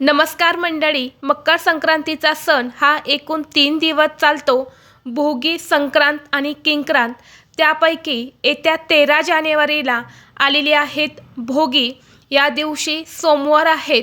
नमस्कार मंडळी मकर संक्रांतीचा सण हा एकूण तीन दिवस चालतो. भोगी संक्रांत आणि किंक्रांत. त्यापैकी येत्या तेरा जानेवारीला आलेली आहेत भोगी. या दिवशी सोमवार आहेत.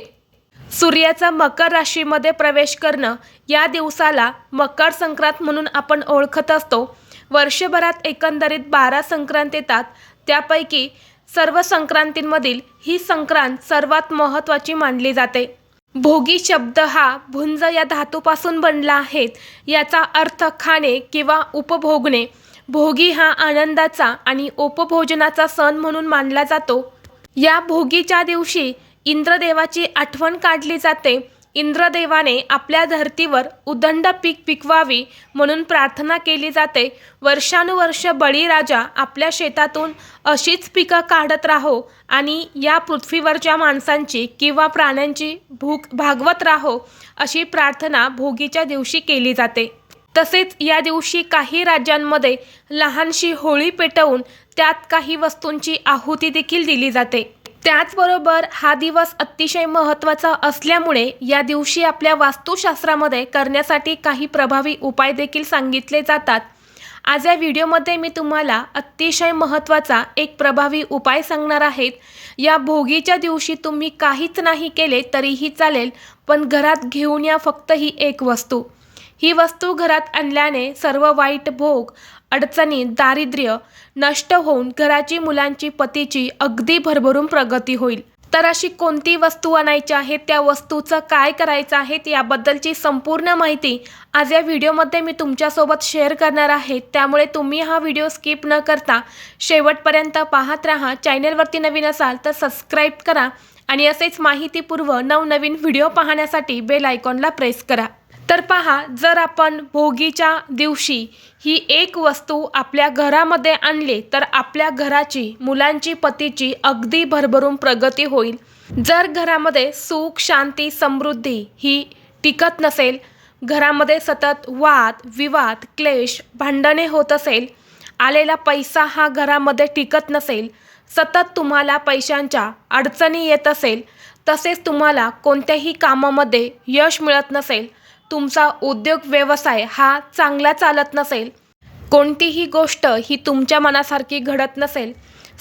सूर्याचा मकर राशीमध्ये प्रवेश करणं या दिवसाला मकर संक्रांत म्हणून आपण ओळखत असतो. वर्षभरात एकंदरीत बारा संक्रांत येतात. त्यापैकी सर्व संक्रांतींमधील ही संक्रांत सर्वात महत्त्वाची मानली जाते. भोगी शब्द हा भुंज या धातूपासून बनला आहे. याचा अर्थ खाणे किंवा उपभोगणे. भोगी हा आनंदाचा आणि उपभोजनाचा सण म्हणून मानला जातो. या भोगीच्या दिवशी इंद्रदेवाची आठवण काढली जाते. इंद्रदेवाने आपल्या धर्तीवर उदंड पीक पिकवावी म्हणून प्रार्थना केली जाते. वर्षानुवर्ष बळीराजा आपल्या शेतातून अशीच पिकं काढत राहो आणि या पृथ्वीवरच्या माणसांची किंवा प्राण्यांची भूक भागवत राहो अशी प्रार्थना भोगीच्या दिवशी केली जाते. तसेच या दिवशी काही राज्यांमध्ये लहानशी होळी पेटवून त्यात काही वस्तूंची आहुती देखील दिली जाते. त्याचबरोबर हा दिवस अतिशय महत्त्वाचा असल्यामुळे या दिवशी आपल्या वास्तुशास्त्रामध्ये करण्यासाठी काही प्रभावी उपाय देखील सांगितले जातात. आज या व्हिडिओमध्ये मी तुम्हाला अतिशय महत्त्वाचा एक प्रभावी उपाय सांगणार आहेत. या भोगीच्या दिवशी तुम्ही काहीच नाही केले तरीही चालेल पण घरात घेऊन या फक्त ही एक वस्तू. ही वस्तू घरात आणल्याने सर्व वाईट भोग अडचणी दारिद्र्य नष्ट होऊन घराची मुलांची पतीची अगदी भरभरून प्रगती होईल. तर अशी कोणती वस्तू आणायची आहे? त्या वस्तूचं काय करायचं आहे? याबद्दलची संपूर्ण माहिती आज या व्हिडिओमध्ये मी तुमच्यासोबत शेअर करणार आहे. त्यामुळे तुम्ही हा व्हिडिओ स्किप न करता शेवटपर्यंत पाहत राहा. चॅनलवरती नवीन असाल तर सबस्क्राईब करा आणि असेच माहितीपूर्व नवनवीन व्हिडिओ पाहण्यासाठी बेल आयकॉनला प्रेस करा. तर पहा जर आपण भोगीच्या दिवशी ही एक वस्तू आपल्या घरामध्ये आणली तर आपल्या घराची मुलांची पतीची अगदी भरभरून प्रगती होईल. जर घरामध्ये सुख शांती समृद्धी ही टिकत नसेल घरामध्ये सतत वाद विवाद क्लेश भांडणे होत असेल आलेला पैसा हा घरामध्ये टिकत नसेल सतत तुम्हाला पैशांच्या अडचणी येत असेल तसेच तुम्हाला कोणत्याही कामामध्ये यश मिळत नसेल तुमचा उद्योग व्यवसाय हा चांगला चालत नसेल कोणतीही गोष्ट ही तुमच्या मनासारखी घडत नसेल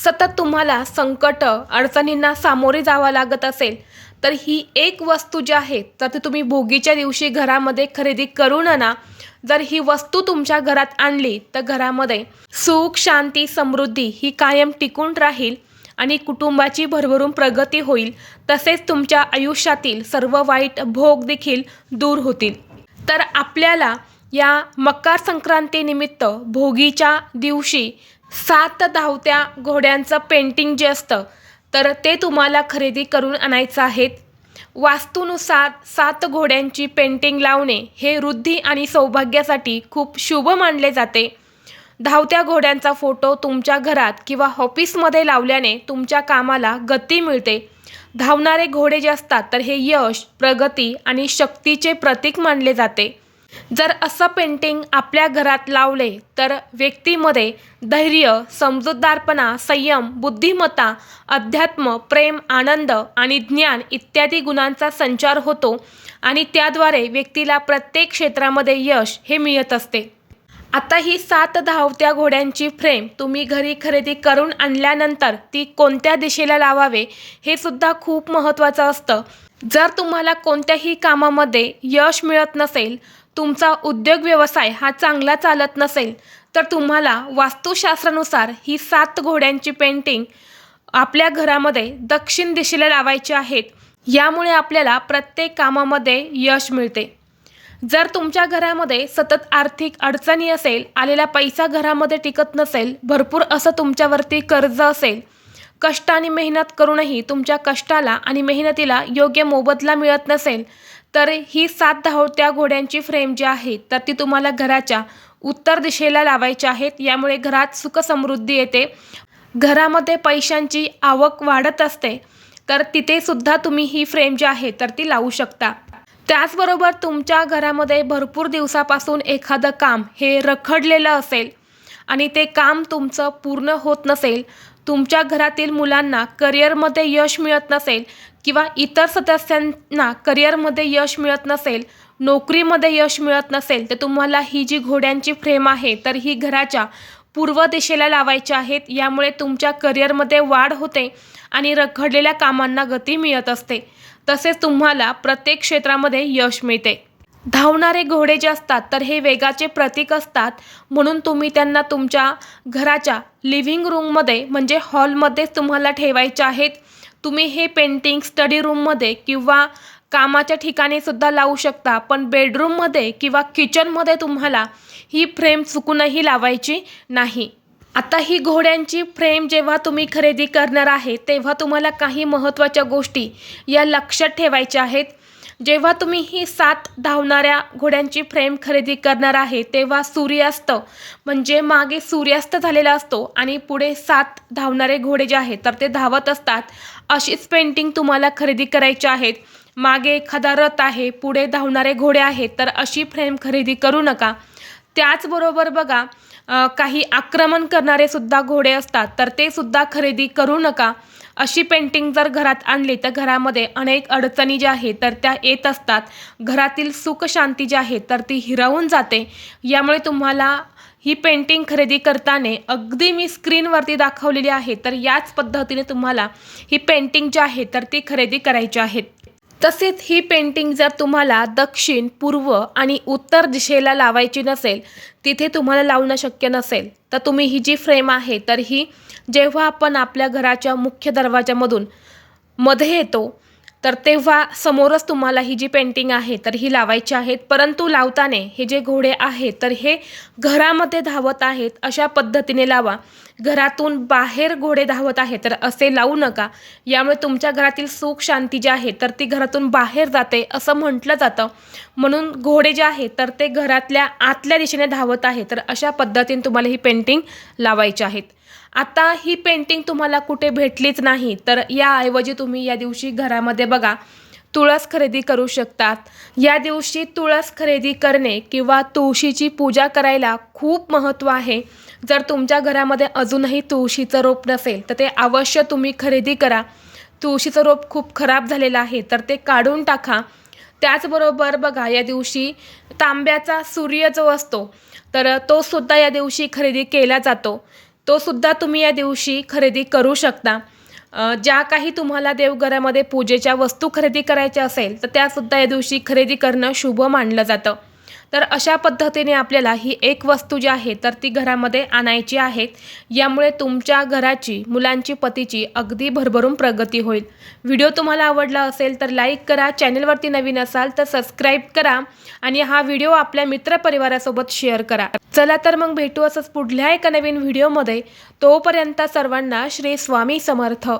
सतत तुम्हाला संकट अडचणींना सामोरे जावं लागत असेल तर ही एक वस्तू जी आहे तर ती तुम्ही भोगीच्या दिवशी घरामध्ये खरेदी करून आणा जर ही वस्तू तुमच्या घरात आणली तर घरामध्ये सुख शांती समृद्धी ही कायम टिकून राहील. आणि कुटुंबाची भरभरून प्रगती होईल तसेच तुमच्या आयुष्यातील सर्व वाईट भोग देखील दूर होतील. तर आपल्याला या मकर संक्रांतीनिमित्त भोगीच्या दिवशी सात धावत्या घोड्यांचं पेंटिंग जे असतं तर ते तुम्हाला खरेदी करून आणायचं आहेत. वास्तूनुसार सात घोड्यांची पेंटिंग लावणे हे वृद्धी आणि सौभाग्यासाठी खूप शुभ मानले जाते. धावत्या घोड्यांचा फोटो तुमच्या घरात किंवा ऑफिसमध्ये लावल्याने तुमच्या कामाला गती मिळते. धावणारे घोडे जे असतात तर हे यश प्रगती आणि शक्तीचे प्रतीक मानले जाते. जर असं पेंटिंग आपल्या घरात लावले तर व्यक्तीमध्ये धैर्य समजूतदारपणा संयम बुद्धिमत्ता अध्यात्म प्रेम आनंद आणि ज्ञान इत्यादी गुणांचा संचार होतो आणि त्याद्वारे व्यक्तीला प्रत्येक क्षेत्रामध्ये यश हे मिळत असते. आता ही सात धावत्या घोड्यांची फ्रेम तुम्ही घरी खरेदी करून आणल्यानंतर ती कोणत्या दिशेला लावावे हे सुद्धा खूप महत्त्वाचं असतं. जर तुम्हाला कोणत्याही कामामध्ये यश मिळत नसेल तुमचा उद्योग व्यवसाय हा चांगला चालत नसेल तर तुम्हाला वास्तुशास्त्रानुसार ही सात घोड्यांची पेंटिंग आपल्या घरामध्ये दक्षिण दिशेला लावायची आहेत. यामुळे आपल्याला प्रत्येक कामामध्ये यश मिळते. जर तुमच्या घरामध्ये सतत आर्थिक अडचणी असेल आलेला पैसा घरामध्ये टिकत नसेल भरपूर असं तुमच्यावरती कर्ज असेल कष्ट आणि मेहनत करूनही तुमच्या कष्टाला आणि मेहनतीला योग्य मोबदला मिळत नसेल तर ही सात धावत्या घोड्यांची फ्रेम जी आहे तर ती तुम्हाला घराच्या उत्तर दिशेला लावायची आहेत. यामुळे घरात सुखसमृद्धी येते. घरामध्ये पैशांची आवक वाढत असते तर तिथे सुद्धा तुम्ही ही फ्रेम जी आहे तर ती लावू शकता. त्याचबरोबर तुमच्या घरामध्ये भरपूर दिवसापासून एखादं काम हे रखडलेलं असेल आणि ते काम तुमचं पूर्ण होत नसेल तुमच्या घरातील मुलांना करिअरमध्ये यश मिळत नसेल किंवा इतर सदस्यांना करिअरमध्ये यश मिळत नसेल नोकरीमध्ये यश मिळत नसेल तर तुम्हाला ही जी घोड्यांची फ्रेम आहे तर ही घराच्या पूर्व दिशेला लावायच्या आहेत. यामुळे तुमच्या करिअरमध्ये वाढ होते आणि रखडलेल्या कामांना गती मिळत असते. तसेच तुम्हाला प्रत्येक क्षेत्रामध्ये यश मिळते. धावणारे घोडे जे असतात तर हे वेगाचे प्रतीक असतात. म्हणून तुम्ही त्यांना तुमच्या घराच्या लिव्हिंग रूममध्ये म्हणजे हॉलमध्येच तुम्हाला ठेवायचे आहेत. तुम्ही हे पेंटिंग स्टडी रूममध्ये किंवा कामाच्या ठिकाणी सुद्धा लावू शकता. पण बेडरूममध्ये किंवा किचनमध्ये तुम्हाला ही फ्रेम चुकूनही लावायची नाही. आता ही घोड्यांची फ्रेम जेव्हा तुम्ही खरेदी करणार आहे तेव्हा तुम्हाला काही महत्त्वाच्या गोष्टी या लक्षात ठेवायच्या आहेत. जेव्हा तुम्ही ही सात धावणाऱ्या घोड्यांची फ्रेम खरेदी करणार आहे तेव्हा सूर्यास्त म्हणजे मागे सूर्यास्त झालेला असतो आणि पुढे सात धावणारे घोडे जे आहेत तर ते धावत असतात. अशीच पेंटिंग तुम्हाला खरेदी करायची आहेत मागे एखादा रथ आहे पुढे धावणारे घोडे आहेत तर अशी फ्रेम खरेदी करू नका. त्याचबरोबर बघा काही आक्रमण करणारे सुद्धा घोडे असतात तर ते सुद्धा खरेदी करू नका. अशी पेंटिंग जर घरात आणली तर घरामध्ये अनेक अडचणी ज्या आहेत तर त्या येत असतात. घरातील सुख शांती जी आहे तर ती हिरावून जाते. यामुळे तुम्हाला ही पेंटिंग खरेदी करताना अगदी मी स्क्रीनवरती दाखवलेली आहे तर याच पद्धतीने तुम्हाला ही पेंटिंग जी आहे तर ती खरेदी करायची आहेत तसेच ही पेंटिंग जर तुम्हाला दक्षिण पूर्व आणि उत्तर दिशेला लावायची नसेल तिथे तुम्हाला लावणं शक्य नसेल तर तुम्ही ही जी फ्रेम आहे तर ही जेव्हा आपण आपल्या घराच्या मुख्य दरवाजामधून मध्ये येतो तर तेव्हा समोरच तुम्हाला ही जी पेंटिंग आहे तर ही लावायची आहेत. परंतु लावताना हे जे घोडे आहेत तर हे घरामध्ये धावत आहेत अशा पद्धतीने लावा. घरातून बाहेर घोडे धावत आहेत तर असे लावू नका. यामुळे तुमच्या घरातील सुख शांती जी आहे तर ती घरातून बाहेर जाते असं म्हटलं जातं. म्हणून घोडे जे आहेत तर ते घरातल्या आतल्या दिशेने धावत आहे तर अशा पद्धतीने तुम्हाला ही पेंटिंग लावायची आहेत. आता ही पेंटिंग तुम्हाला कुठे भेटलीच नाही तर याऐवजी तुम्ही या दिवशी घरामध्ये बघा तुळस खरेदी करू शकतात. या दिवशी तुळस खरेदी करणे किंवा तुळशीची पूजा करायला खूप महत्त्व आहे. जर तुमच्या घरामध्ये अजूनही तुळशीचं रोप नसेल तर ते अवश्य तुम्ही खरेदी करा. तुळशीचं रोप खूप खराब झालेलं आहे तर ते काढून टाका. त्याचबरोबर बघा या दिवशी तांब्याचा सूर्य जो असतो तर तो सुद्धा या दिवशी खरेदी केला जातो. तो सुद्धा तुम्ही या दिवशी खरेदी करू शकता. ज्या काही तुम्हाला देवघरामध्ये पूजेच्या वस्तू खरेदी करायच्या असेल तर त्यासुद्धा या दिवशी खरेदी करणं शुभ मानलं जातं. तर अशा पद्धतीने आपल्याला ही एक वस्तू जी आहे तर ती घरामध्ये आणायची आहेत यामुळे तुमच्या घराची मुलांची पतीची अगदी भरभरून प्रगती होईल. व्हिडिओ तुम्हाला आवडला असेल तर लाईक करा चॅनलवरती नवीन असाल तर सबस्क्राईब करा आणि हा व्हिडिओ आपल्या मित्रपरिवारासोबत शेअर करा. चला तर मग भेटू असंच पुढल्या एका नवीन व्हिडिओमध्ये. तोपर्यंत सर्वांना श्री स्वामी समर्थ.